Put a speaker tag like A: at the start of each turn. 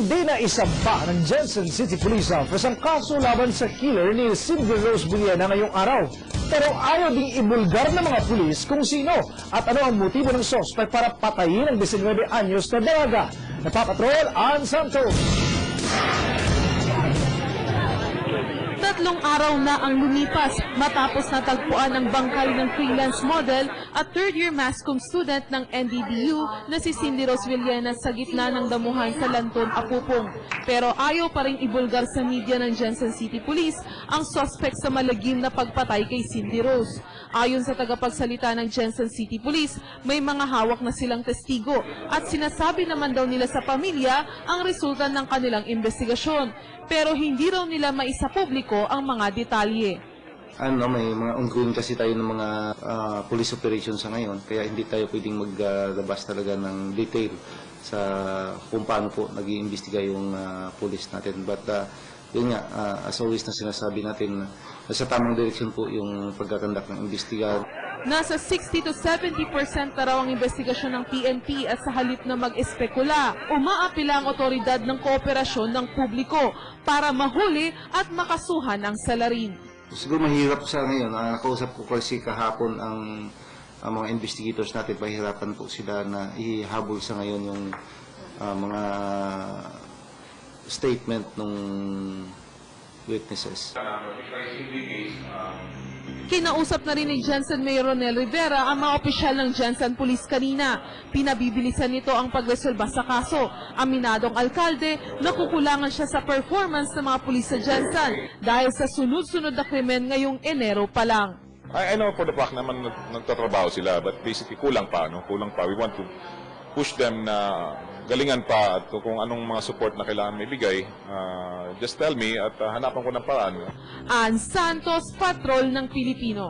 A: Hindi na isamba ng Jensen City Police Office ang kaso laban sa killer ni Cindy Rose Buliana ngayong araw. Pero ayaw ding ibulgar ng mga pulis kung sino at ano ang motibo ng sospek para patayin ang 19 anyos na dalaga. Napapatrol, Ann Santos.
B: Tatlong araw na ang lumipas matapos natagpuan ang bangkay ng freelance model at third-year mass comm student ng NDBU na si Cindy Rose Villena sa gitna ng damuhan sa Lanton, Apupong. Pero ayaw pa rin ibulgar sa media ng Jensen City Police ang suspect sa malagim na pagpatay kay Cindy Rose. Ayon sa tagapagsalita ng Jensen City Police, may mga hawak na silang testigo at sinasabi naman daw nila sa pamilya ang resulta ng kanilang investigasyon. Pero hindi raw nila maisapubliko ang mga detalye.
C: ano, may mga ongoing kasi tayo ng mga ah, police operations sa ngayon, kaya hindi tayo pwedeng maglabas talaga ng detail sa kung paano po nag iimbestiga yung ah, police natin. But ah, yun nga, ah, as always na sinasabi natin, nasa tamang direksyon po yung pagkakandak ng imbestiga.
B: Nasa 60 to 70% na raw ang investigasyon ng PNP at sa halip na mag-espekula, umaapila ang otoridad ng kooperasyon ng publiko para mahuli at makasuhan ang salarin.
C: Siguro mahirap sa ngayon, ah, nakausap ko kasi kahapon ang, ang mga investigators natin, pahirapan po sila na ihabol sa ngayon yung ah, mga statement ng witnesses.
B: Kinausap na rin ni Jensen Mayor Ronel Rivera ang mga opisyal ng Jensen Police kanina. Pinabibilisan nito ang pagresolba sa kaso. Aminadong alkalde, nakukulangan siya sa performance ng mga pulis sa Jensen dahil sa sunod-sunod na krimen ngayong Enero pa lang.
D: I, I know for the fact naman nag- nagtatrabaho sila, but basically kulang pa, no? Kulang pa. We want to push them na galingan pa at kung anong mga support na kailangan may bigay, ah, just tell me at ah, hanapan ko ng paraan.
B: Ann Santos, Patrol ng Pilipino.